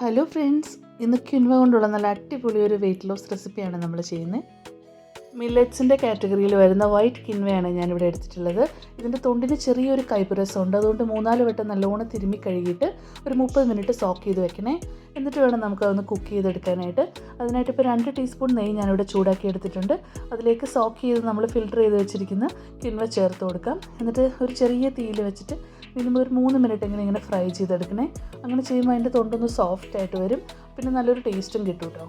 Hello friends ഇന്ന് ക്യുൻവ കൊണ്ടുള്ള നല്ല അടിപൊളി ഒരു വെയിറ്റ് ലോസ് റെസിപ്പിയാണ് നമ്മൾ ചെയ്യുന്നത്. മില്ലറ്റ്സിന്റെ കാറ്റഗറിയിൽ വരുന്ന വൈറ്റ് കിൻവയാണ് ഞാനിവിടെ എടുത്തിട്ടുള്ളത്. ഇതിന്റെ തൊണ്ടിന് ചെറിയൊരു കൈപ്പുരസമുണ്ട് അതുകൊണ്ട് മൂന്നാൽ വട്ടം നല്ലോണം തിരുമ്മി കഴുകിയിട്ട് ഒരു മുപ്പത് മിനിറ്റ് സോക്ക് ചെയ്ത് വെക്കണേ. എന്നിട്ട് വേണം നമുക്ക് അതൊന്ന് കുക്ക് ചെയ്തെടുക്കാനായിട്ട്. അതിനായിട്ട് ഇപ്പോൾ രണ്ട് ടീസ്പൂൺ നെയ്യ് ഞാനിവിടെ ചൂടാക്കി എടുത്തിട്ടുണ്ട്. അതിലേക്ക് സോക്ക് ചെയ്ത് നമ്മൾ ഫിൽട്ടർ ചെയ്ത് വെച്ചിരിക്കുന്ന കിൻവ ചേർത്ത് കൊടുക്കാം. എന്നിട്ട് ഒരു ചെറിയ തീയിൽ വെച്ചിട്ട് മിനിമം ഒരു മൂന്ന് മിനിറ്റ് എങ്ങനെ ഇങ്ങനെ ഫ്രൈ ചെയ്തെടുക്കണേ. അങ്ങനെ ചെയ്യുമ്പോൾ അതിന്റെ തൊണ്ടൊന്ന് സോഫ്റ്റ് ആയിട്ട് വരും. പിന്നെ നല്ലൊരു ടേസ്റ്റും കിട്ടും കേട്ടോ.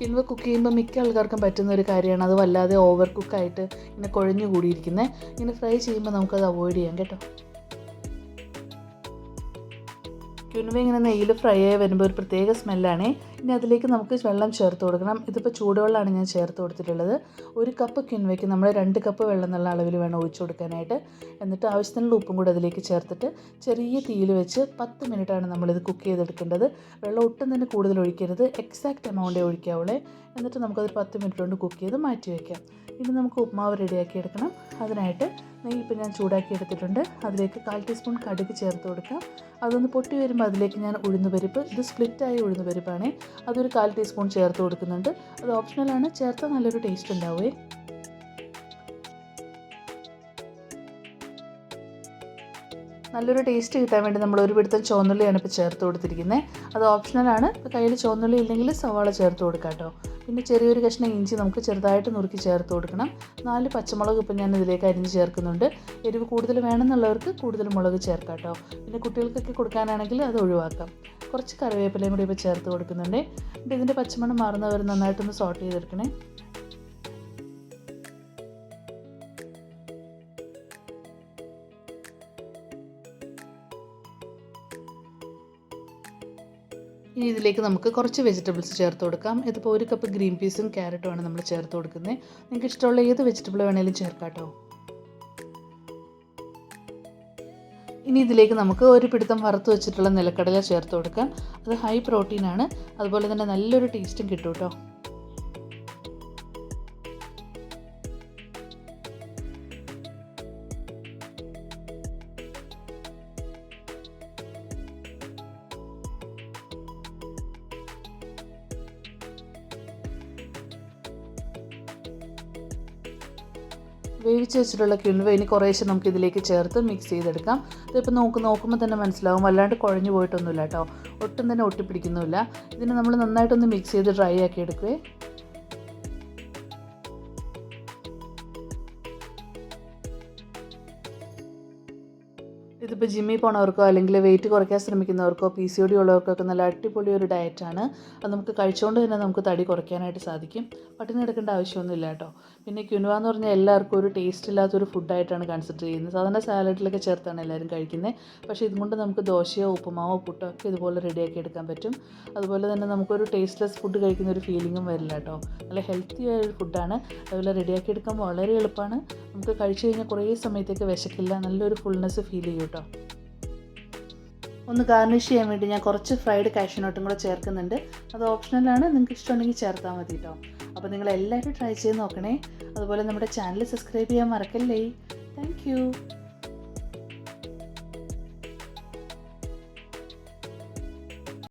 കിൻവ കുക്ക് ചെയ്യുമ്പോൾ മിക്ക ആൾക്കാർക്കും പറ്റുന്ന ഒരു കാര്യമാണ്. അത് വല്ലാതെ ഓവർ കുക്കായിട്ട് ഇങ്ങനെ കുഴഞ്ഞു കൂടിയിരിക്കുന്നത് ഇങ്ങനെ ഫ്രൈ ചെയ്യുമ്പോൾ നമുക്കത് അവോയ്ഡ് ചെയ്യാം കേട്ടോ. ക്യുൻവ ഇങ്ങനെ നെയ്യിൽ ഫ്രൈ ആയി വരുമ്പോൾ ഒരു പ്രത്യേക സ്മെല്ലാണ് ഇനി അതിലേക്ക് നമുക്ക് വെള്ളം ചേർത്ത് കൊടുക്കണം. ഇതിപ്പോൾ ചൂടുവെള്ളമാണ് ഞാൻ ചേർത്ത് കൊടുത്തിട്ടുള്ളത്. ഒരു കപ്പ് ക്യുൻവയ്ക്ക് നമ്മൾ രണ്ട് കപ്പ് വെള്ളം എന്നുള്ള അളവിൽ വേണം ഒഴിച്ചു കൊടുക്കാനായിട്ട്. എന്നിട്ട് ആവശ്യത്തിനുള്ള ഉപ്പും കൂടെ അതിലേക്ക് ചേർത്തിട്ട് ചെറിയ തീയിൽ വെച്ച് പത്ത് മിനിറ്റാണ് നമ്മളിത് കുക്ക് ചെയ്തെടുക്കേണ്ടത്. വെള്ളം ഒട്ടും തന്നെ കൂടുതൽ ഒഴിക്കരുത്. എക്സാക്റ്റ് എമൗണ്ടേ ഒഴിക്കാവുള്ളേ. എന്നിട്ട് നമുക്കത് പത്ത് മിനിറ്റ് കൊണ്ട് കുക്ക് ചെയ്ത് മാറ്റി വയ്ക്കാം. ഇനി നമുക്ക് ഉപ്മാവ് റെഡിയാക്കി എടുക്കണം. അതിനായിട്ട് നെയ്യ് ഇപ്പം ഞാൻ ചൂടാക്കി എടുത്തിട്ടുണ്ട്. അതിലേക്ക് കാൽ ടീസ്പൂൺ കടുക് ചേർത്ത് കൊടുക്കാം. അതൊന്ന് പൊട്ടി വരുമ്പോൾ അതിലേക്ക് ഞാൻ ഉഴുന്നുപരിപ്പ് ഇത് സ്പ്ലിറ്റായ ഉഴുന്നുപരിപ്പാണ്. അതൊരു കാൽ ടീസ്പൂൺ ചേർത്ത് കൊടുക്കുന്നുണ്ട്. അത് ഓപ്ഷണലാണ് ചേർത്താൽ നല്ലൊരു ടേസ്റ്റ് ഉണ്ടാവുമേ നല്ലൊരു ടേസ്റ്റ് കിട്ടാൻ വേണ്ടി നമ്മൾ ഒരു പിടുത്തം ചുവന്നുള്ളിയാണ് ഇപ്പോൾ ചേർത്ത് കൊടുത്തിരിക്കുന്നത്. അത് ഓപ്ഷണലാണ് കയ്യിൽ ചുവന്നുള്ളി ഇല്ലെങ്കിൽ സവാള ചേർത്ത് കൊടുക്കാം കേട്ടോ. പിന്നെ ചെറിയൊരു കഷ്ണം ഇഞ്ചി നമുക്ക് ചെറുതായിട്ട് നുറുക്കി ചേർത്ത് കൊടുക്കണം. നാല് പച്ചമുളക് ഇപ്പം ഞാൻ ഇതിലേക്ക് അരിഞ്ഞ് ചേർക്കുന്നുണ്ട്. എരിവ് കൂടുതൽ വേണമെന്നുള്ളവർക്ക് കൂടുതൽ മുളക് ചേർക്കാം കേട്ടോ. പിന്നെ കുട്ടികൾക്കൊക്കെ കൊടുക്കാനാണെങ്കിൽ അത് ഒഴിവാക്കാം. കുറച്ച് കറിവേപ്പിലയും കൂടി ഇപ്പോൾ ചേർത്ത് കൊടുക്കുന്നുണ്ട്. അപ്പോൾ ഇതിന്റെ പച്ചമണം മാറുന്നവർ നന്നായിട്ടൊന്ന് സോട്ട് ചെയ്തെടുക്കണേ. ഇനി ഇതിലേക്ക് നമുക്ക് കുറച്ച് വെജിറ്റബിൾസ് ചേർത്ത് കൊടുക്കാം. ഇതിപ്പോൾ ഒരു കപ്പ് ഗ്രീൻ പീസും ക്യാരറ്റുമാണ് നമ്മൾ ചേർത്ത് കൊടുക്കുന്നത്. നിങ്ങൾക്ക് ഇഷ്ടമുള്ള ഏത് വെജിറ്റബിൾ വേണേലും ചേർക്കാട്ടോ ഇനി ഇതിലേക്ക് നമുക്ക് ഒരു പിടുത്തം വറുത്ത് വെച്ചിട്ടുള്ള നിലക്കടല ചേർത്ത് കൊടുക്കാം. അത് ഹൈ പ്രോട്ടീനാണ് അതുപോലെ തന്നെ നല്ലൊരു ടേസ്റ്റും കിട്ടും കേട്ടോ വേവിച്ച് വെച്ചിട്ടുള്ള കിണ്വ ഇനി കുറേശ്ശെ നമുക്ക് ഇതിലേക്ക് ചേർത്ത് മിക്സ് ചെയ്തെടുക്കാം. ഇതിപ്പോൾ നോക്ക് നോക്കുമ്പോൾ തന്നെ മനസ്സിലാവും. വല്ലാണ്ട് കുഴഞ്ഞു പോയിട്ടൊന്നുമില്ല കേട്ടോ. ഒട്ടും തന്നെ ഒട്ടിപ്പിടിക്കുന്നുമില്ല. ഇതിനെ നമ്മൾ നന്നായിട്ടൊന്ന് മിക്സ് ചെയ്ത് ഡ്രൈ ആക്കി എടുക്കുവേ. ഇതിപ്പോൾ ജിമ്മിൽ പോണവർക്കോ അല്ലെങ്കിൽ വെയിറ്റ് കുറയ്ക്കാൻ ശ്രമിക്കുന്നവർക്കോ പി സി ഒ ഡി ഉള്ളവർക്കൊക്കെ നല്ല അടിപൊളി ഒരു ഡയറ്റാണ് അത് നമുക്ക് കഴിച്ചുകൊണ്ട് തന്നെ നമുക്ക് തടി കുറയ്ക്കാനായിട്ട് സാധിക്കും. പട്ടിണി എടുക്കേണ്ട ആവശ്യമൊന്നുമില്ല കേട്ടോ. പിന്നെ ക്യുനുവ എന്ന് പറഞ്ഞാൽ എല്ലാവർക്കും ഒരു ടേസ്റ്റ് ഇല്ലാത്തൊരു ഫുഡായിട്ടാണ് കൺസിഡർ ചെയ്യുന്നത്. സാധാരണ സാലഡിലൊക്കെ ചേർത്താണ് എല്ലാവരും കഴിക്കുന്നത് പക്ഷേ ഇതുകൊണ്ട് നമുക്ക് ദോശയോ ഉപ്പുമാവോ പുട്ടോ ഒക്കെ ഇതുപോലെ റെഡിയാക്കി എടുക്കാൻ പറ്റും. അതുപോലെ തന്നെ നമുക്കൊരു ടേസ്റ്റ്ലെസ് ഫുഡ് കഴിക്കുന്ന ഒരു ഫീലിങ്ങും വരില്ല കേട്ടോ. നല്ല ഹെൽത്തി ആയ ഒരു ഫുഡാണ് അതുപോലെ റെഡിയാക്കി എടുക്കാൻ വളരെ എളുപ്പമാണ്. നമുക്ക് കഴിച്ചു കഴിഞ്ഞാൽ കുറേ സമയത്തേക്ക് വിശക്കില്ല. നല്ലൊരു ഫുൾനെസ് ഫീൽ ചെയ്യും. കേട്ടോ. ഒന്ന് ഗാർണിഷ് ചെയ്യാൻ വേണ്ടി ഞാൻ കുറച്ച് ഫ്രൈഡ് കാഷ്യൂനട്ടും കൂടെ ചേർക്കുന്നുണ്ട്. അത് ഓപ്ഷണലാണ് നിങ്ങൾക്ക് ഇഷ്ടമുണ്ടെങ്കിൽ ചേർത്താൽ മതി കേട്ടോ അപ്പോൾ നിങ്ങൾ എല്ലാവരും ട്രൈ ചെയ്ത് നോക്കണേ. അതുപോലെ നമ്മുടെ ചാനൽ സബ്സ്ക്രൈബ് ചെയ്യാൻ മറക്കല്ലേ. താങ്ക്